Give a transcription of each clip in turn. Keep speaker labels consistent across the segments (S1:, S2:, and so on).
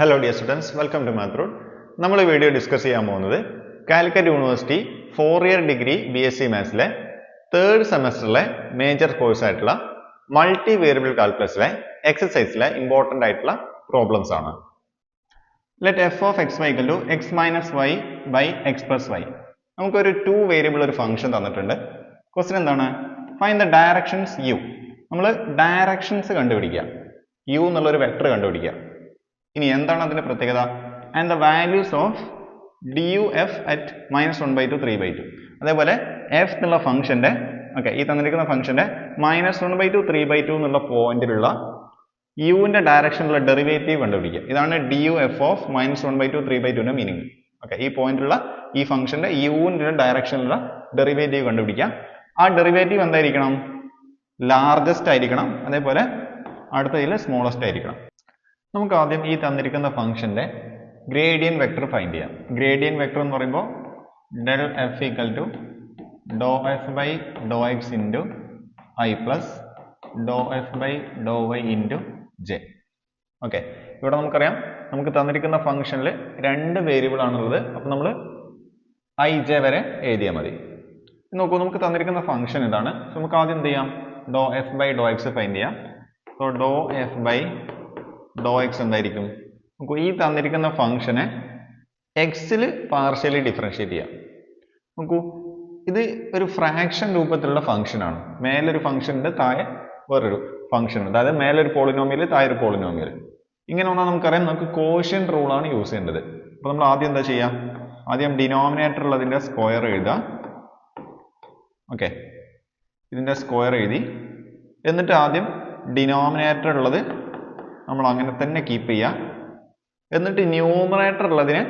S1: Hello dear students welcome to മാത്രൂർ നമ്മൾ video discuss ചെയ്യാൻ പോകുന്നത് Calicut university four year degree B S C മാത്സിലെ third സെമസ്റ്ററിലെ major കോഴ്സായിട്ടുള്ള multi variable കാൽക്കുലസിലെ എക്സസൈസിലെ ഇമ്പോർട്ടന്റ് ആയിട്ടുള്ള പ്രോബ്ലംസ് ആണ്. Let f of x y equal to x minus y by x plus y നമുക്കൊരു ടു വേരിയബിൾ ഒരു ഫംഗ്ഷൻ തന്നിട്ടുണ്ട്. Question എന്താണ്? ഫൈൻ ദ ഡയറക്ഷൻസ് യു നമ്മൾ ഡയറക്ഷൻസ് കണ്ടുപിടിക്കുക. യു എന്നുള്ളൊരു വെക്ടർ കണ്ടുപിടിക്കുക. ഇനി എന്താണ് അതിന്റെ പ്രത്യേകത? And the values of d u f at minus one by two three by two അതേപോലെ എഫ് എന്നുള്ള ഫംഗ്ഷന്റെ ഓക്കെ ഈ തന്നിരിക്കുന്ന ഫംഗ്ഷന്റെ minus one by two three by two എന്നുള്ള പോയിന്റിലുള്ള യുവിന്റെ ഡയറക്ഷനിലുള്ള ഡെറിവേറ്റീവ് കണ്ടുപിടിക്കുക. ഇതാണ് d u f of minus one by two three by ടുവിന്റെ മീനിങ് ഓക്കെ ഈ പോയിന്റിലുള്ള ഈ ഫംഗ്ഷന്റെ യുവിന്റെ ഡയറക്ഷനിലുള്ള ഡെറിവേറ്റീവ് കണ്ടുപിടിക്കുക. ആ ഡെറിവേറ്റീവ് എന്തായിരിക്കണം? ലാർജസ്റ്റ് ആയിരിക്കണം. അതേപോലെ അടുത്തതിൽ സ്മോളസ്റ്റ് ആയിരിക്കണം. നമുക്ക് ആദ്യം ഈ തന്നിരിക്കുന്ന ഫംഗ്ഷന്റെ ഗ്രേഡിയൻ വെക്ടർ ഫൈൻഡ് ചെയ്യാം. ഗ്രേഡിയൻ വെക്ടർ എന്ന് പറയുമ്പോൾ del f equal to do f by do x into i plus do f by do y into j okay ഇവിടെ നമുക്കറിയാം നമുക്ക് തന്നിരിക്കുന്ന ഫംഗ്ഷനിൽ രണ്ട് വേരിയബിൾ ആണുള്ളത്. അപ്പോൾ നമ്മൾ ഐ ജെ വരെ എഴുതിയാൽ മതി. നോക്കൂ നമുക്ക് തന്നിരിക്കുന്ന ഫംഗ്ഷൻ ഇതാണ്. നമുക്ക് ആദ്യം എന്ത് ചെയ്യാം? Do f by do x find ചെയ്യാം. So do f by do x എന്തായിരിക്കും? നമുക്ക് ഈ തന്നിരിക്കുന്ന ഫംഗ്ഷനെ എക്സിൽ പാർഷ്യലി ഡിഫറൻഷിയേറ്റ് ചെയ്യാം. നോക്കൂ ഇത് ഒരു ഫ്രാക്ഷൻ രൂപത്തിലുള്ള ഫംഗ്ഷനാണ് മേലൊരു ഫംഗ്ഷൻ ഉണ്ട് താഴെ വേറൊരു ഫംഗ്ഷൻ ഉണ്ട്. അതായത് മേലൊരു പോളിനോമിയൽ താഴെ ഒരു പോളിനോമിയൽ ഇങ്ങനെ വന്നാൽ നമുക്കറിയാം നമുക്ക് കോഷ്യൻ റൂളാണ് യൂസ് ചെയ്യേണ്ടത്. അപ്പോൾ നമ്മൾ ആദ്യം എന്താ ചെയ്യാം? ആദ്യം ഡിനോമിനേറ്റർ ഉള്ളതിന്റെ സ്ക്വയർ എഴുതുക ഓക്കെ ഇതിന്റെ സ്ക്വയർ എഴുതി. എന്നിട്ട് ആദ്യം ഡിനോമിനേറ്റർ ഉള്ളത് നമ്മൾ അങ്ങനെ തന്നെ കീപ്പ് ചെയ്യുക എന്നിട്ട് ന്യൂമറേറ്റർ ഉള്ളതിനെ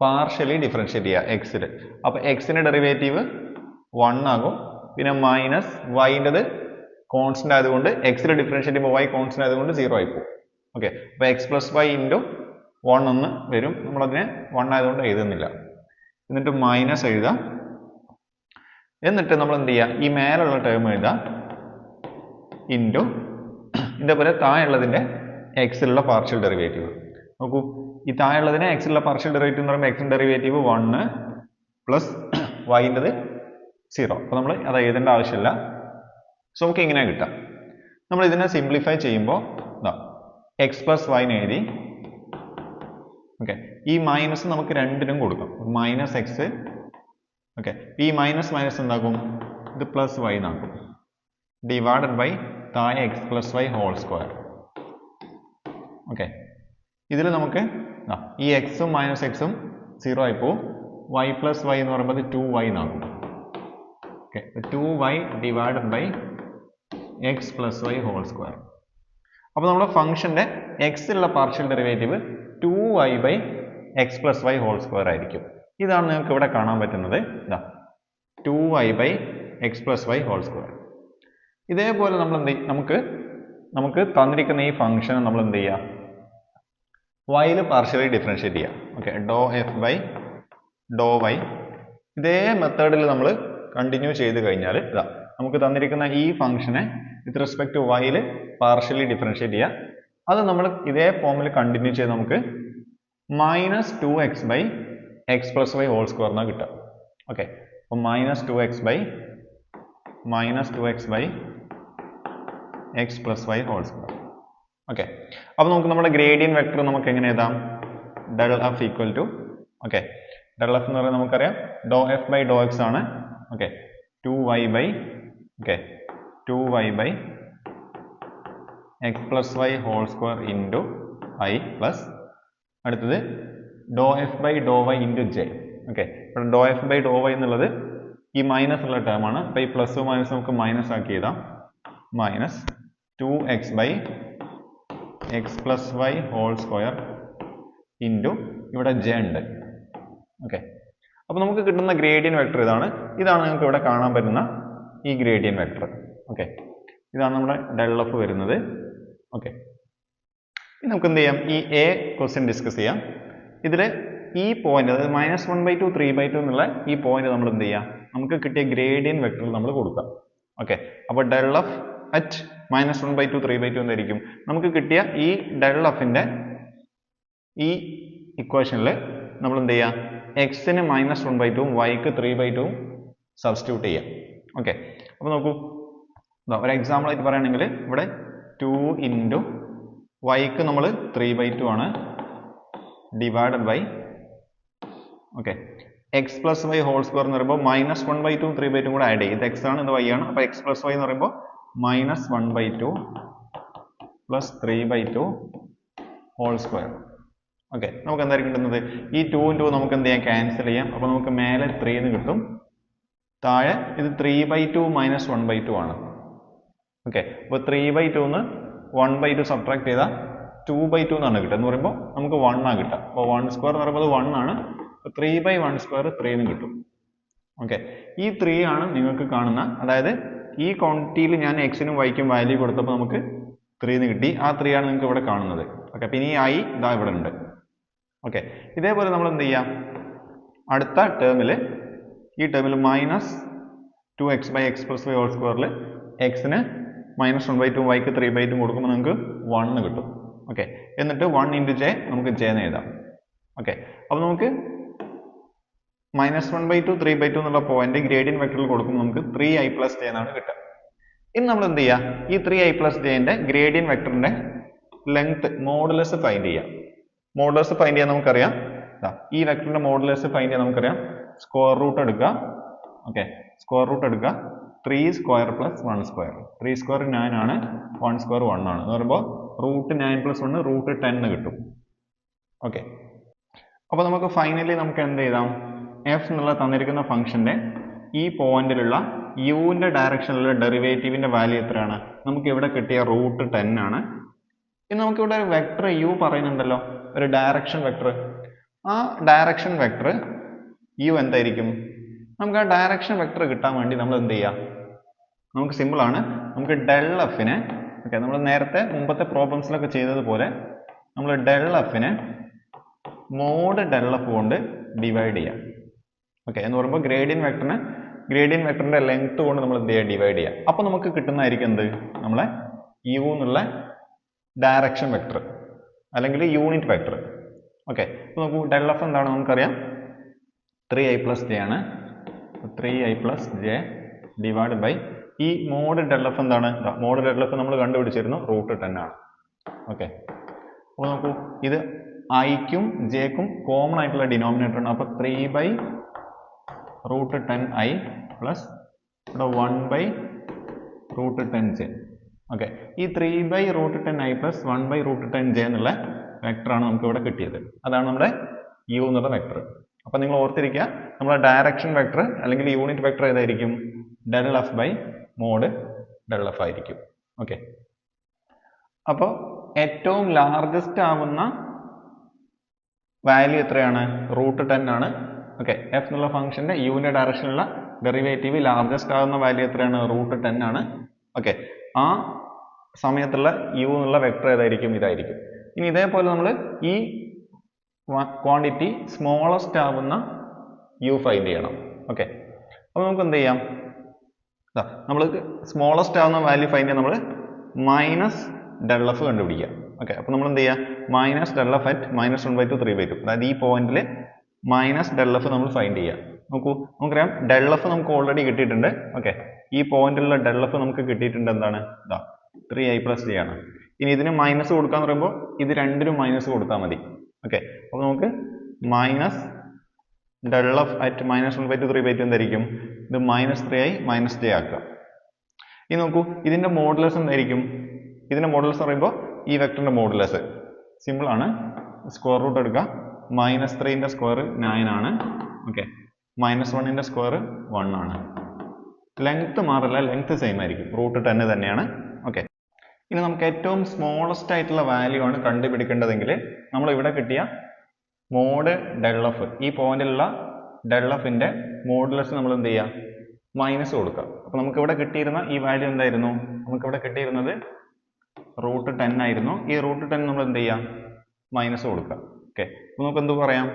S1: പാർഷ്യലി ഡിഫറൻഷ്യേറ്റ് ചെയ്യുക എക്സിൽ അപ്പോൾ എക്സിന്റെ ഡെറിവേറ്റീവ് വൺ ആകും. പിന്നെ മൈനസ് വൈന്റെത് കോൺസ്റ്റന്റ് ആയതുകൊണ്ട് എക്സിൽ ഡിഫറൻഷ്യേറ്റ് ചെയ്യുമ്പോൾ വൈ കോൺസ്റ്റന്റ് ആയതുകൊണ്ട് സീറോ ആയി പോകും. ഓക്കെ അപ്പോൾ x plus y into one എന്ന് വരും. നമ്മളതിനെ വൺ ആയതുകൊണ്ട് എഴുതുന്നില്ല. എന്നിട്ട് മൈനസ് എഴുതാം. എന്നിട്ട് നമ്മൾ എന്ത് ചെയ്യുക ഈ മേലുള്ള ടേം എഴുതാം. ഇന്റു ഇതേപോലെ താഴെയുള്ളതിന്റെ എക്സിലുള്ള പാർഷ്യൽ ഡെറിവേറ്റീവ് നോക്കൂ ഈ താഴെയുള്ളതിനെ എക്സിലുള്ള പാർഷ്യൽ ഡെറിവേറ്റീവ് എന്ന് പറയുമ്പോൾ എക്സിന്റെ ഡെറിവേറ്റീവ് വണ്ണ് പ്ലസ് വൈന്റെത് സീറോ അപ്പോൾ നമ്മൾ അത് എഴുതേണ്ട ആവശ്യമില്ല. സോ നമുക്ക് ഇങ്ങനെ കിട്ടാം നമ്മൾ ഇതിനെ സിംപ്ലിഫൈ ചെയ്യുമ്പോൾ ഇതാ എക്സ് പ്ലസ് വൈന്ന് എഴുതി ഓക്കെ ഈ മൈനസ് നമുക്ക് രണ്ടിനും കൊടുക്കാം. മൈനസ് എക്സ് ഓക്കെ ഈ മൈനസ് മൈനസ് എന്താക്കും? ഇത് പ്ലസ് വൈ എന്നാക്കും ഡിവൈഡഡ് ബൈ താഴെ x plus y whole square okay ഇതിൽ നമുക്ക് ഈ എക്സും മൈനസ് എക്സും സീറോ ആയി പോവും. വൈ പ്ലസ് വൈ എന്ന് പറയുമ്പോൾ ടു വൈ എന്നാണ് okay two y divided by x plus y whole square അപ്പോൾ നമ്മുടെ ഫംഗ്ഷന്റെ എക്സിലുള്ള partial derivative two y by x plus y whole square ആയിരിക്കും. ഇതാണ് നിങ്ങൾക്ക് ഇവിടെ കാണാൻ പറ്റുന്നത്. ഇതാ two y by x plus y whole square ഇതേപോലെ നമ്മൾ എന്ത്? നമുക്ക് നമുക്ക് തന്നിരിക്കുന്ന ഈ ഫംഗ്ഷനെ നമ്മൾ എന്ത് ചെയ്യുക വൈയിൽ പാർഷ്യലി ഡിഫറൻഷ്യേറ്റ് ചെയ്യാം. Okay do f by do y ഇതേ മെത്തേഡിൽ നമ്മൾ കണ്ടിന്യൂ ചെയ്ത് കഴിഞ്ഞാൽ ഇതാ നമുക്ക് തന്നിരിക്കുന്ന ഈ ഫംഗ്ഷനെ വിത്ത് റെസ്പെക്ട് ടു വൈയിൽ പാർഷ്യലി ഡിഫറൻഷ്യേറ്റ് ചെയ്യാം. അത് നമ്മൾ ഇതേ ഫോമിൽ കണ്ടിന്യൂ ചെയ്ത് നമുക്ക് minus two x by x plus y whole square എന്നാണ് കിട്ടുക. ഓക്കെ അപ്പോൾ minus two x by minus two x by x plus y whole square okay അപ്പോൾ നമുക്ക് നമ്മുടെ ഗ്രേഡിയൻ വെക്ടർ നമുക്ക് എങ്ങനെ എഴുതാം? Del f equal to okay del f എന്ന് പറയുന്നത് നമുക്കറിയാം do f by do x ആണ് okay two y by okay two y by x plus y whole square into i plus അടുത്തത് do f by do y into j okay ഇപ്പോൾ do f by do y എന്നുള്ളത് ഈ minus ഉള്ള term ആണ്. അപ്പോൾ ഈ plus minus നമുക്ക് minus ആക്കി എഴുതാം. Minus two x by x plus y whole square into ഇവിടെ ജെ ഉണ്ട്. ഓക്കെ അപ്പോൾ നമുക്ക് കിട്ടുന്ന ഗ്രേഡിയൻ വെക്ടർ ഇതാണ്. ഇതാണ് നിങ്ങൾക്ക് ഇവിടെ കാണാൻ പറ്റുന്ന ഈ ഗ്രേഡിയൻ വെക്ടർ ഓക്കെ ഇതാണ് നമ്മുടെ ഡെൽ എഫ് വരുന്നത്. ഓക്കെ ഇനി നമുക്ക് എന്ത് ചെയ്യാം? ഈ എ ക്വസ്റ്റ്യൻ ഡിസ്കസ് ചെയ്യാം. ഇതിൽ ഈ പോയിന്റ് അതായത് minus one by two three by two എന്നുള്ള ഈ പോയിന്റ് നമ്മൾ എന്ത് ചെയ്യാം? നമുക്ക് കിട്ടിയ ഗ്രേഡിയൻ വെക്ടർ നമ്മൾ കൊടുക്കാം. ഓക്കെ അപ്പോൾ del f at minus one by two three by two എന്നായിരിക്കും നമുക്ക് കിട്ടിയ ഈ ഡെൽ എഫിന്റെ ഈ ഇക്വേഷനിൽ നമ്മൾ എന്ത് ചെയ്യുക എക്സിന് മൈനസ് വൺ ബൈ ടുവും വൈക്ക് ത്രീ ബൈ ടുവും സബ്സ്റ്റിറ്റ്യൂട്ട് ചെയ്യാം. ഓക്കെ അപ്പോൾ നോക്കൂ. ഒരു എക്സാമ്പിൾ ആയിട്ട് പറയുകയാണെങ്കിൽ ഇവിടെ ടു ഇന്റു വൈക്ക് നമ്മൾ ത്രീ ബൈ ടു ആണ് divided by okay x plus y whole square എന്ന് പറയുമ്പോൾ minus one by two three by two കൂടെ ആഡ് ചെയ്യും. ഇത് എക്സ് ആണ് ഇത് വൈ ആണ്. അപ്പോൾ എക്സ് പ്ലസ് വൈ എന്ന് പറയുമ്പോൾ minus one by two plus three by two whole square okay നമുക്ക് എന്തായിരിക്കും കിട്ടുന്നത്? ഈ ടു ടു നമുക്ക് എന്ത് ചെയ്യാം? ക്യാൻസൽ ചെയ്യാം. അപ്പോൾ നമുക്ക് മേലെ ത്രീ എന്ന് കിട്ടും. താഴെ ഇത് three by two minus one by two ആണ്. ഓക്കെ അപ്പോൾ ത്രീ ബൈ ടൂന്ന് വൺ ബൈ ടു സബ്ട്രാക്ട് ചെയ്താൽ ടു ബൈ ടു എന്നാണ് കിട്ടുക. എന്ന് പറയുമ്പോൾ നമുക്ക് വൺ ആണ് കിട്ടുക. അപ്പോൾ വൺ സ്ക്വയർ എന്ന് പറയുമ്പോൾ വൺ ആണ്. Three by one square three എന്ന് കിട്ടും. ഓക്കെ ഈ ത്രീ ആണ് നിങ്ങൾക്ക് കാണുന്ന അതായത് ഈ ക്വാണ്ടിറ്റിയിൽ ഞാൻ എക്സിനും വൈക്കും വാല്യൂ കൊടുത്തപ്പോൾ നമുക്ക് ത്രീ എന്ന് കിട്ടി. ആ ത്രീ ആണ് നിങ്ങൾക്ക് ഇവിടെ കാണുന്നത്. ഓക്കെ അപ്പം ഇനി ഐ ഇതാ ഇവിടെ ഉണ്ട്. ഓക്കെ ഇതേപോലെ നമ്മൾ എന്ത് ചെയ്യാം? അടുത്ത ടേമിൽ ഈ ടേമിൽ minus two x by x plus by whole സ്ക്വയറിൽ എക്സിന് മൈനസ് വൺ ബൈ ടു വൈക്ക് ത്രീ ബൈ ടു കൊടുക്കുമ്പോൾ നിങ്ങൾക്ക് വണ്ണ് കിട്ടും. ഓക്കെ എന്നിട്ട് വൺ ഇന്റു ജെ നമുക്ക് ജെ എന്ന് എഴുതാം. ഓക്കെ അപ്പോൾ നമുക്ക് minus one by two three by two എന്നുള്ള പോയിന്റ് ഗ്രേഡിയൻ വെക്ടറിൽ കൊടുക്കുമ്പോൾ നമുക്ക് ത്രീ ഐ പ്ലസ് ജെ എന്നാണ് കിട്ടുക. ഇനി നമ്മൾ എന്ത് ചെയ്യുക ഈ ത്രീ ഐ പ്ലസ് ജെന്റെ ഗ്രേഡിയൻ വെക്ടറിന്റെ ലെങ്ത് മോഡുലസ് ഫൈൻഡ് ചെയ്യാം. മോഡുലസ് ഫൈൻഡ് ചെയ്യാൻ നമുക്കറിയാം. ഈ വെക്ടറിന്റെ മോഡുലസ് ഫൈൻഡ് ചെയ്യാൻ നമുക്കറിയാം. സ്ക്വയർ റൂട്ട് എടുക്കുക. ഓക്കെ സ്ക്വയർ റൂട്ട് എടുക്കുക. Three square plus one square three square nine ആണ് വൺ സ്ക്വയർ വൺ ആണ്. എന്ന് പറയുമ്പോൾ root nine plus one root ten കിട്ടും. ഓക്കെ അപ്പോൾ നമുക്ക് ഫൈനലി നമുക്ക് എന്ത് ചെയ്താം എഫ് എന്നുള്ള തന്നിരിക്കുന്ന ഫംഗ്ഷന്റെ ഈ പോയിന്റിലുള്ള യുവിന്റെ ഡയറക്ഷനിലുള്ള ഡെറിവേറ്റീവിന്റെ വാല്യൂ എത്രയാണ്? നമുക്ക് ഇവിടെ കിട്ടിയ റൂട്ട് ടെൻ ആണ്. ഇനി നമുക്കിവിടെ ഒരു വെക്ടർ യു പറയുന്നുണ്ടല്ലോ. ഒരു ഡയറക്ഷൻ വെക്ടർ ആ ഡയറക്ഷൻ വെക്ടർ യു എന്തായിരിക്കും? നമുക്ക് ആ ഡയറക്ഷൻ വെക്ടർ കിട്ടാൻ വേണ്ടി നമ്മൾ എന്ത് ചെയ്യാം? നമുക്ക് സിമ്പിൾ ആണ്. നമുക്ക് ഡെൽ എഫിനെ ഓക്കെ നമ്മൾ നേരത്തെ മുമ്പത്തെ പ്രോബ്ലംസിലൊക്കെ ചെയ്തതുപോലെ നമ്മൾ ഡെൽ എഫിനെ മോഡ് ഡെൽ എഫ് കൊണ്ട് ഡിവൈഡ് ചെയ്യാം. ഓക്കെ എന്ന് പറയുമ്പോൾ ഗ്രേഡിയൻ വെക്ടറിനെ ഗ്രേഡിയൻ വെക്ടറിന്റെ ലെങ്ത് കൊണ്ട് നമ്മൾ എന്ത് ചെയ്യുക ഡിവൈഡ് ചെയ്യാം. അപ്പോൾ നമുക്ക് കിട്ടുന്നതായിരിക്കും എന്ത്? നമ്മളെ യു എന്നുള്ള ഡയറക്ഷൻ വെക്ടർ അല്ലെങ്കിൽ യൂണിറ്റ് വെക്ടർ ഓക്കെ അപ്പോൾ നമുക്ക് ഡെൽ എഫ് എന്താണ് നമുക്കറിയാം? ത്രീ ഐ പ്ലസ് ജെ ആണ്. Three i plus j divide by ഈ മോഡ് ഡെൽ എഫ് എന്താണ്? മോഡ് ഡെൽ എഫ് നമ്മൾ കണ്ടുപിടിച്ചിരുന്നു റൂട്ട് ടെൻ ആണ്. ഓക്കെ അപ്പോൾ നോക്കൂ ഇത് ഐക്കും ജെക്കും കോമൺ ആയിട്ടുള്ള ഡിനോമിനേറ്റർ ആണ്. അപ്പോൾ three by root ten i plus ഇവിടെ one by root ten j. Okay. ഈ three by root ten i plus one by root ten j എന്നുള്ള വെക്ടറാണ് നമുക്ക് ഇവിടെ കിട്ടിയത്. അതാണ് നമ്മുടെ യു എന്നുള്ള വെക്ടർ. അപ്പോൾ നിങ്ങൾ ഓർത്തിരിക്കുക നമ്മുടെ ഡയറക്ഷൻ വെക്ടർ അല്ലെങ്കിൽ യൂണിറ്റ് വെക്ടർ ഏതായിരിക്കും? Del f by mod del f ആയിരിക്കും. ഓക്കെ. അപ്പോൾ ഏറ്റവും ലാർജസ്റ്റ് ആവുന്ന വാല്യൂ എത്രയാണ്? റൂട്ട് ടെൻ ആണ്. ഓക്കെ എഫ് എന്നുള്ള ഫംഗ്ഷന്റെ യുവിന്റെ ഡയറക്ഷനിലുള്ള ഡെറിവേറ്റീവ് ലാർജസ്റ്റ് ആകുന്ന വാല്യൂ എത്രയാണ്? റൂട്ട് ടെൻ ആണ്. ഓക്കെ ആ സമയത്തുള്ള യു എന്നുള്ള വെക്ടർ ഏതായിരിക്കും? ഇതായിരിക്കും. ഇനി ഇതേപോലെ നമ്മൾ ഈ ക്വാണ്ടിറ്റി സ്മോളസ്റ്റ് ആവുന്ന യു ഫൈൻഡ് ചെയ്യണം. ഓക്കെ അപ്പോൾ നമുക്ക് എന്ത് ചെയ്യാം? നമ്മൾ സ്മോളസ്റ്റ് ആവുന്ന വാല്യൂ ഫൈൻഡ് ചെയ്യാൻ നമ്മൾ മൈനസ് ഡെൽ എഫ് കണ്ടുപിടിക്കുക. ഓക്കെ അപ്പോൾ നമ്മൾ എന്ത് ചെയ്യുക minus del f at minus one by two three by two അതായത് ഈ പോയിന്റിൽ മൈനസ് ഡെൽ എഫ് നമ്മൾ ഫൈൻഡ് ചെയ്യുക നോക്കൂ നമുക്കറിയാം ഡെൽ എഫ് നമുക്ക് ഓൾറെഡി കിട്ടിയിട്ടുണ്ട്. ഓക്കെ ഈ പോയിന്റിലുള്ള ഡെൽ എഫ് നമുക്ക് കിട്ടിയിട്ടുണ്ട് എന്താണ്? ഇതാ ത്രീ ഐ പ്ലസ് ഡി ആണ്. ഇനി ഇതിന് മൈനസ് കൊടുക്കാന്ന് പറയുമ്പോൾ ഇത് രണ്ടിനും മൈനസ് കൊടുത്താൽ മതി. ഓക്കെ അപ്പോൾ നമുക്ക് minus del f at minus one by two three by two എന്തായിരിക്കും? ഇത് മൈനസ് ത്രീ ആയി മൈനസ് ജെ ആക്കുക. ഇനി നോക്കൂ ഇതിന്റെ മോഡുലസ് എന്തായിരിക്കും? ഇതിന്റെ മോഡുലസ് പറയുമ്പോൾ ഈ വെക്ടറിന്റെ മോഡുലസ് സിമ്പിൾ ആണ്. സ്ക്വയർ റൂട്ട് എടുക്കുക. മൈനസ് ത്രീന്റെ സ്ക്വയർ നയൻ ആണ്. ഓക്കെ മൈനസ് വണ്ണിന്റെ സ്ക്വയർ വൺ ആണ്. ലെങ്ത് മാറില്ല ലെങ്ത് സെയിം ആയിരിക്കും. റൂട്ട് ടെന്ന് തന്നെയാണ്. ഓക്കെ ഇനി നമുക്ക് ഏറ്റവും സ്മോളസ്റ്റ് ആയിട്ടുള്ള വാല്യൂ ആണ് കണ്ടുപിടിക്കേണ്ടതെങ്കിൽ നമ്മൾ ഇവിടെ കിട്ടിയ മോഡ് ഡെള്ളഫ് ഈ പോയിന്റിലുള്ള ഡെൽ എഫിന്റെ മോഡുലസ് നമ്മൾ എന്ത് ചെയ്യുക മൈനസ് കൊടുക്കുക. അപ്പോൾ നമുക്ക് ഇവിടെ കിട്ടിയിരുന്ന ഈ വാല്യൂ എന്തായിരുന്നു? നമുക്ക് ഇവിടെ കിട്ടിയിരുന്നത് റൂട്ട് ടെൻ ആയിരുന്നു. ഈ റൂട്ട് ടെൻ നമ്മൾ എന്ത് ചെയ്യുക മൈനസ് കൊടുക്കുക. ഓക്കെ. അപ്പൊ നമുക്ക് എന്ത് പറയാം?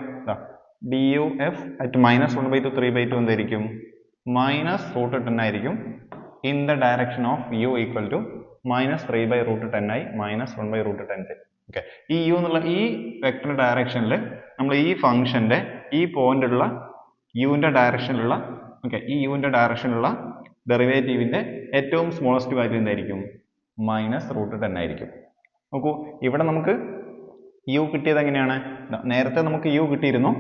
S1: D U F at minus one by two three by two എന്തായിരിക്കും? മൈനസ് റൂട്ട് ടെൻ ആയിരിക്കും. In the direction of U equal to minus three by root ten ആയി minus one by root ten okay. ഈ U എന്നുള്ള ഈ vector ഡയറക്ഷനിൽ നമ്മൾ ഈ ഫംഗ്ഷന്റെ ഈ പോയിന്റുള്ള യുവിന്റെ ഡയറക്ഷനിലുള്ള ഓക്കെ ഈ യുവിന്റെ ഡയറക്ഷനിലുള്ള ഡെറിവേറ്റീവിന്റെ ഏറ്റവും സ്മോളസ്റ്റ് വാല്യൂ എന്തായിരിക്കും? മൈനസ് റൂട്ട് ടെൻ ആയിരിക്കും. നോക്കൂ ഇവിടെ നമുക്ക് യു കിട്ടിയത് എങ്ങനെയാണ്? നേരത്തെ നമുക്ക് യു കിട്ടിയിരുന്നു.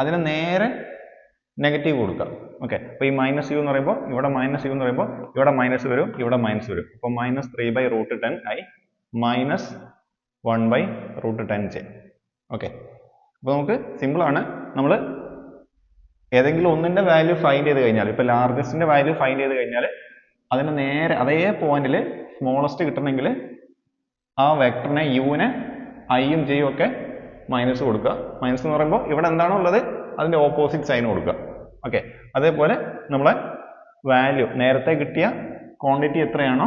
S1: അതിന് നേരെ നെഗറ്റീവ് കൊടുക്കുക ഓക്കെ അപ്പോൾ ഈ മൈനസ് യു എന്ന് പറയുമ്പോൾ ഇവിടെ മൈനസ് യു എന്ന് പറയുമ്പോൾ ഇവിടെ മൈനസ് വരും ഇവിടെ മൈനസ് വരും. അപ്പോൾ minus three by root ten I minus one by root ten J okay അപ്പോൾ നമുക്ക് സിമ്പിളാണ് നമ്മൾ ഏതെങ്കിലും ഒന്നിന്റെ വാല്യൂ ഫൈൻഡ് ചെയ്ത് കഴിഞ്ഞാൽ ഇപ്പോൾ ലാർജസ്റ്റിന്റെ വാല്യൂ ഫൈൻഡ് ചെയ്ത് കഴിഞ്ഞാൽ അതിന് നേരെ അതേ പോയിന്റിൽ സ്മോളസ്റ്റ് കിട്ടണമെങ്കിൽ ആ വെക്ടറിനെ യുവിനെ ഐയും ജെയും ഒക്കെ മൈനസ് കൊടുക്കുക. മൈനസ് എന്ന് പറയുമ്പോൾ ഇവിടെ എന്താണോ ഉള്ളത്? അതിന്റെ ഓപ്പോസിറ്റ് സൈൻ കൊടുക്കുക. ഓക്കെ അതേപോലെ നമ്മളെ വാല്യൂ നേരത്തെ കിട്ടിയ ക്വാണ്ടിറ്റി എത്രയാണോ?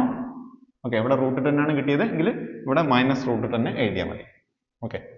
S1: ഓക്കെ ഇവിടെ റൂട്ട് ടെൻ ആണ് കിട്ടിയത്. എങ്കിൽ ഇവിടെ മൈനസ് റൂട്ട് തന്നെ എഴുതിയാൽ മതി. ഓക്കെ